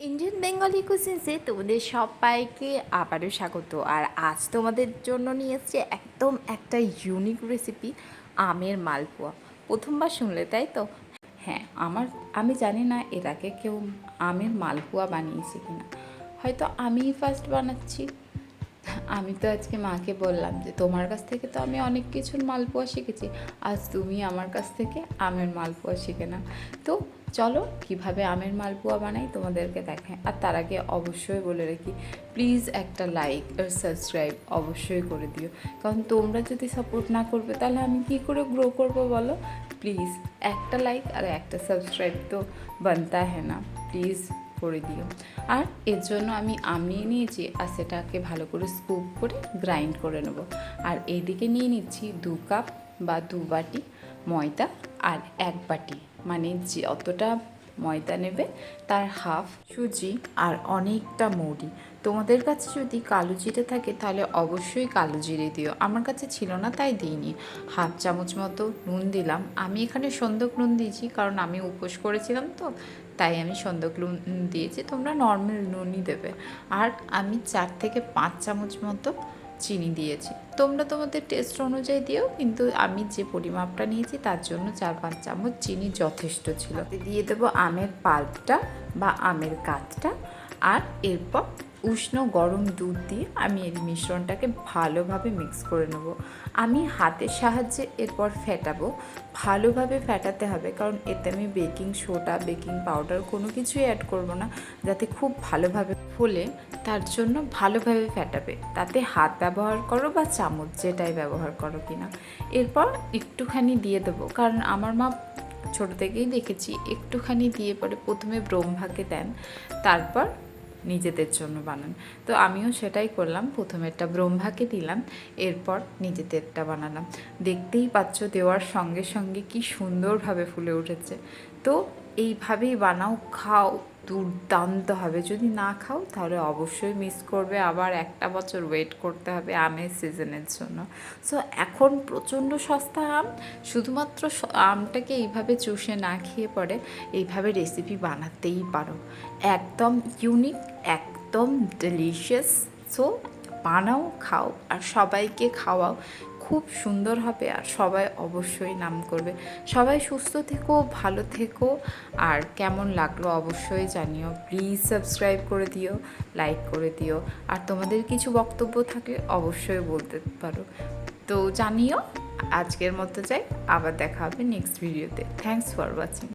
Indian Bengali কুসিন্সে তোমাদের সবাইকে আবারও স্বাগত। আর আজ তোমাদের জন্য নিয়ে এসছে একদম একটা ইউনিক রেসিপি আমের মালপোয়া। প্রথমবার শুনলে, তাই তো? হ্যাঁ আমার, আমি জানি না এর আগে কেউ আমের মালপোয়া বানিয়েছে কিনা। হয়তো আমিই ফার্স্ট বানাচ্ছি। আমি তো আজকে মাকে বললাম যে, তোমার কাছ থেকে তো আমি অনেক কিছুর মালপোয়া শিখেছি। আজ তুমি আমার কাছ থেকে আমের মালপোয়া শিখে না তো চলো কীভাবে আমের মালপোয়া বানাই তোমাদেরকে দেখায় আর তার আগে অবশ্যই বলে রাখি প্লিজ একটা লাইক আর সাবস্ক্রাইব অবশ্যই করে দিও। কারণ তোমরা যদি সাপোর্ট না করবে, তাহলে আমি কি করে গ্রো করব বলো? প্লিজ একটা লাইক আর একটা সাবস্ক্রাইব তো বানতা হ্যাঁ না প্লিজ করে দিও। আর এর জন্য আমি আম নিয়ে নিয়েছি আর সেটাকে ভালো করে স্কুপ করে গ্রাইন্ড করে নেব। আর এইদিকে নিয়ে নিচ্ছি দু কাপ বা দু বাটি ময়দা আর এক বাটি মানে যতটা ময়দা নেবে, তার হাফ সুজি আর অনেকটা মৌরি তোমাদের কাছে যদি কালো জিরে থাকে, তাহলে অবশ্যই কালো জিরে দিও। আমার কাছে ছিল না, তাই দিইনি। হাফ চামচ মতো নুন দিলাম। আমি এখানে সন্দক নুন দিয়েছি, কারণ আমি উপোস করেছিলাম তো, তাই আমি সন্দক নুন দিয়েছি। তোমরা নর্মাল নুনই দেবে। আর আমি চার থেকে পাঁচ চামচ মতো চিনি দিয়েছি। তোমরা তোমাদের টেস্ট অনুযায়ী দিও, কিন্তু আমি যে পরিমাপটা নিয়েছি তার জন্য চার, পাঁচ চামচ চিনি যথেষ্ট ছিল। দিয়ে দেবো আমের পাল্পটা বা আমের কাতটা আর এরপর উষ্ণ গরম দুধ দিয়ে আমি এর মিশ্রণটাকে ভালোভাবে মিক্স করে নেব। আমি হাতের সাহায্যে এরপর ফেটাবো। ভালোভাবে ফেটাতে হবে, কারণ এতে আমি বেকিং সোডা, বেকিং পাউডার কোনো কিছুই অ্যাড করব না, যাতে খুব ভালোভাবে ফুলে, তার জন্য ভালোভাবে ফেটাবে। তাতে হাত ব্যবহার করো বা চামচ যেটাই ব্যবহার করো কিনা। এরপর একটুখানি দিয়ে দেবো, কারণ আমার মা ছোটো থেকেই দেখেছি, একটুখানি দিয়ে পরে প্রথমে ব্রহ্মাকে দেন, তারপর নিজেদের জন্য বানান। তো আমিও সেটাই করলাম। প্রথমেরটা ব্রহ্মাকে দিলাম, এরপর নিজেদেরটা বানালাম। দেখতেই পাচ্ছ, দেওয়ার সঙ্গে সঙ্গে কি সুন্দরভাবে ফুলে উঠেছে। তো এইভাবেই বানাও, খাও, দুর্দান্ত হবে। যদি না খাও, তাহলে অবশ্যই মিস করবে। আবার একটা বছর ওয়েট করতে হবে আমের সিজনের জন্য। সো এখন প্রচণ্ড সস্তা আম। শুধুমাত্র আমটাকে এইভাবে চুষে না খেয়ে পরে এইভাবে রেসিপি বানাতেই পারো। একদম ইউনিক একদম ডেলিশিয়াস সো বানাও, খাও, আর সবাইকে খাওয়াও। খুব সুন্দর হবে আর সবাই অবশ্যই নাম করবে। সবাই সুস্থ থেকো, ভালো থেকো আর কেমন লাগল অবশ্যই জানিও। প্লিজ সাবস্ক্রাইব করে দিও লাইক করে দিও। আর তোমাদের কিছু বক্তব্য থাকলে অবশ্যই বলতে পারো। তো জানিও, আজকের মতো যাই, আবার দেখা হবে নেক্সট ভিডিওতে থ্যাংকস ফর ওয়াচিং